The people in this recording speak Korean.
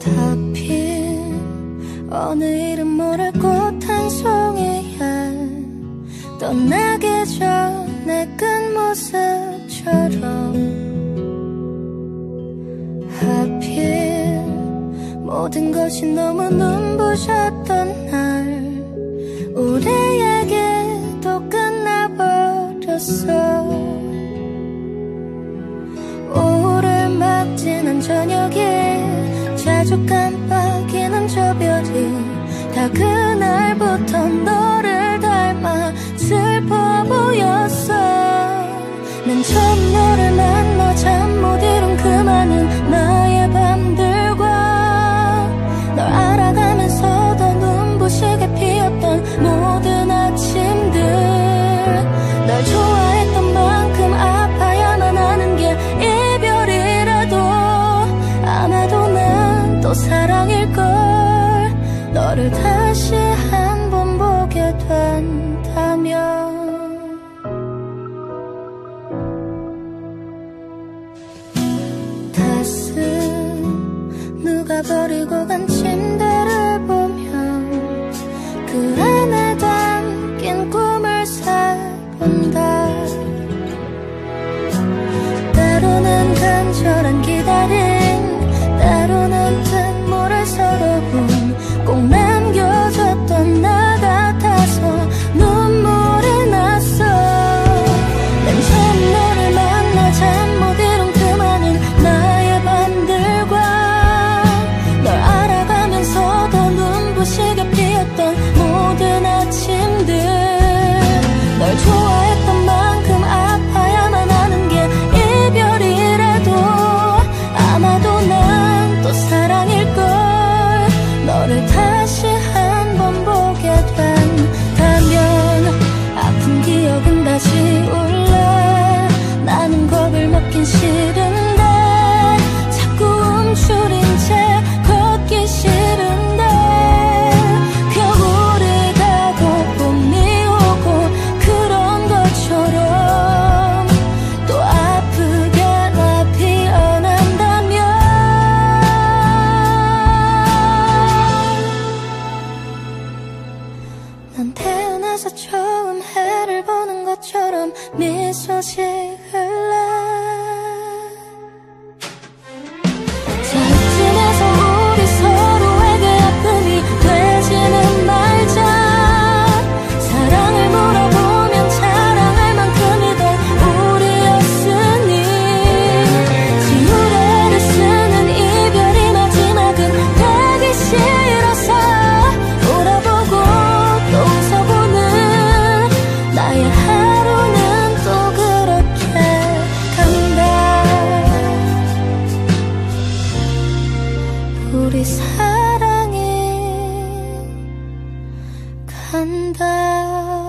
다 핀 어느 이름 모를 꽃 한 송이야. 떠나기 전에 끈 모습처럼. 하필 모든 것이 너무 눈부셨던 날 우리에게도 끝나버렸어. 오를 맞지는 저녁이 아주 깜빡이는 저 별이 다 그날부터 너를 다시 한 번 보게 된다면. 다스 누가 버리고 간 침대를 보면 그 안에 담긴 꿈을 살본다. 때로는 간절한 기다림 때로 다시 처음 해를 보는 것처럼 미소식을 看到。